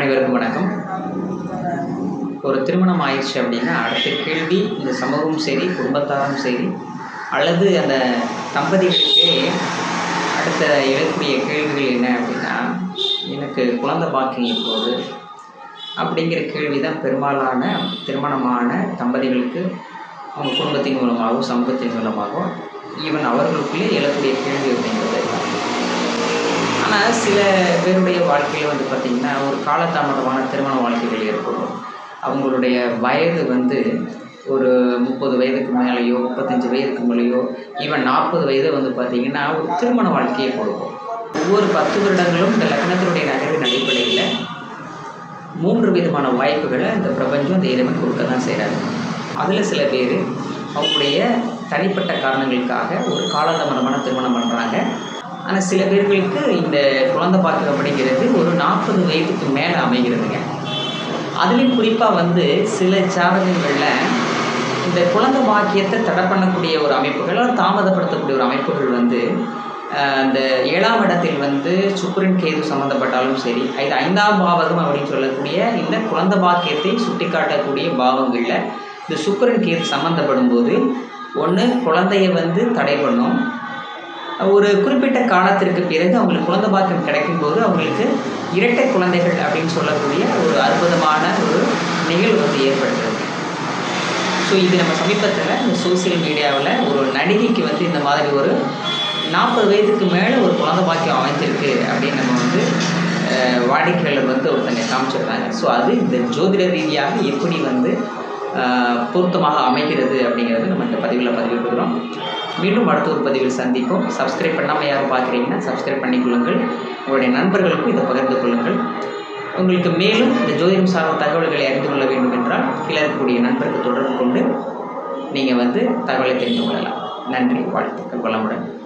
அனைவருக்கும் வணக்கம். ஒரு திருமணம் ஆயிடுச்சு அப்படின்னா அடுத்த கேள்வி இந்த சமூகமும் சரி குடும்பத்தாரும் சரி அல்லது அந்த தம்பதிகளுக்கே அடுத்த எழக்கூடிய கேள்விகள் என்ன அப்படின்னா எனக்கு குழந்தை பாக்கியம் எப்போது அப்படிங்கிற கேள்வி தான் பெரும்பாலான திருமணமான தம்பதிகளுக்கு அவங்க குடும்பத்தின் மூலமாகவும் சமூகத்தின் மூலமாகவோ ஈவன் அவர்களுக்குள்ளே எழக்கூடிய கேள்வி அப்படிங்கிறது ஆனால் சில பேருடைய வாழ்க்கையில் வந்து பார்த்திங்கன்னா ஒரு காலதாமதமான திருமண வாழ்க்கைகள் ஏற்படும். அவங்களுடைய வயது வந்து ஒரு முப்பது வயதுக்கு மேலேயோ முப்பத்தஞ்சு வயதுக்கு மேலேயோ ஈவன் நாற்பது வயது வந்து பார்த்திங்கன்னா ஒரு திருமண வாழ்க்கையை கொடுக்கும் ஒவ்வொரு பத்து வருடங்களும் இந்த லக்னத்தினுடைய நகர்வின் அடிப்படையில் மூன்று விதமான வாய்ப்புகளை இந்த பிரபஞ்சம் இந்த இறைவன் கொடுக்க தான் செய்கிறாரு அதில் சில பேர் அவங்களுடைய தனிப்பட்ட காரணங்களுக்காக ஒரு காலதாமதமான திருமணம் பண்ணுறாங்க ஆனால் சில பேர்களுக்கு இந்த குழந்தை பாக்கியம் அப்படிங்கிறது ஒரு நாற்பது வயதுக்கு மேலே அமைகிறதுங்க. அதுலேயும் குறிப்பாக வந்து சில ஜாதகங்களில் இந்த குழந்தை பாக்கியத்தை தடை பண்ணக்கூடிய ஒரு அமைப்புகள் தாமதப்படுத்தக்கூடிய ஒரு அமைப்புகள் வந்து அந்த இந்த ஏழாம் இடத்தில் வந்து சுக்கரன் கேது சம்மந்தப்பட்டாலும் சரி இது ஐந்தாம் பாவகம் அப்படின்னு சொல்லக்கூடிய இந்த குழந்தை பாக்கியத்தை சுட்டிக்காட்டக்கூடிய பாவங்களில் இந்த சுக்கரன் கேது சம்மந்தப்படும் போது ஒன்று குழந்தைய வந்து தடை பண்ணும் ஒரு குறிப்பிட்ட காலத்திற்கு பிறகு அவங்களுக்கு குழந்தை பாக்கியம் கிடைக்கும்போது அவங்களுக்கு இரட்டை குழந்தைகள் அப்படின்னு சொல்லக்கூடிய ஒரு அற்புதமான ஒரு நிகழ்வு வந்து ஏற்படுகிறது. ஸோ இது நம்ம சமீபத்தில் இந்த சோசியல் மீடியாவில் ஒரு நடிகைக்கு வந்து இந்த மாதிரி ஒரு நாற்பது வயதுக்கு மேலே ஒரு குழந்தை பாக்கியம் அமைஞ்சிருக்கு அப்படின்னு நம்ம வந்து வாடிக்கையாளர் வந்து ஒருத்தனை காமிச்சிருந்தாங்க ஸோ அது இந்த ஜோதிட ரீதியாக எப்படி வந்து பொருத்தமாக அமைகிறது அப்படிங்கிறது நம்ம இந்த பதிவில் பதிவிட்டுக்கிறோம் மீண்டும் அடுத்த ஒரு பதிவில் சந்திப்போம். சப்ஸ்கிரைப் பண்ணாமல் யாரும் பார்க்குறீங்கன்னா சப்ஸ்கிரைப் பண்ணிக்கொள்ளுங்கள். உங்களுடைய நண்பர்களுக்கும் இதை பகிர்ந்து கொள்ளுங்கள். உங்களுக்கு மேலும் இந்த ஜோதிடம் சார்ந்த தகவல்களை அறிந்து கொள்ள வேண்டும் என்றால் கீழே இருக்கக்கூடிய நண்பருக்கு தொடர்பு கொண்டு நீங்கள் வந்து தகவலை தெரிந்து கொள்ளலாம். நன்றி வாழ்த்துக்கள் வளமுடன்.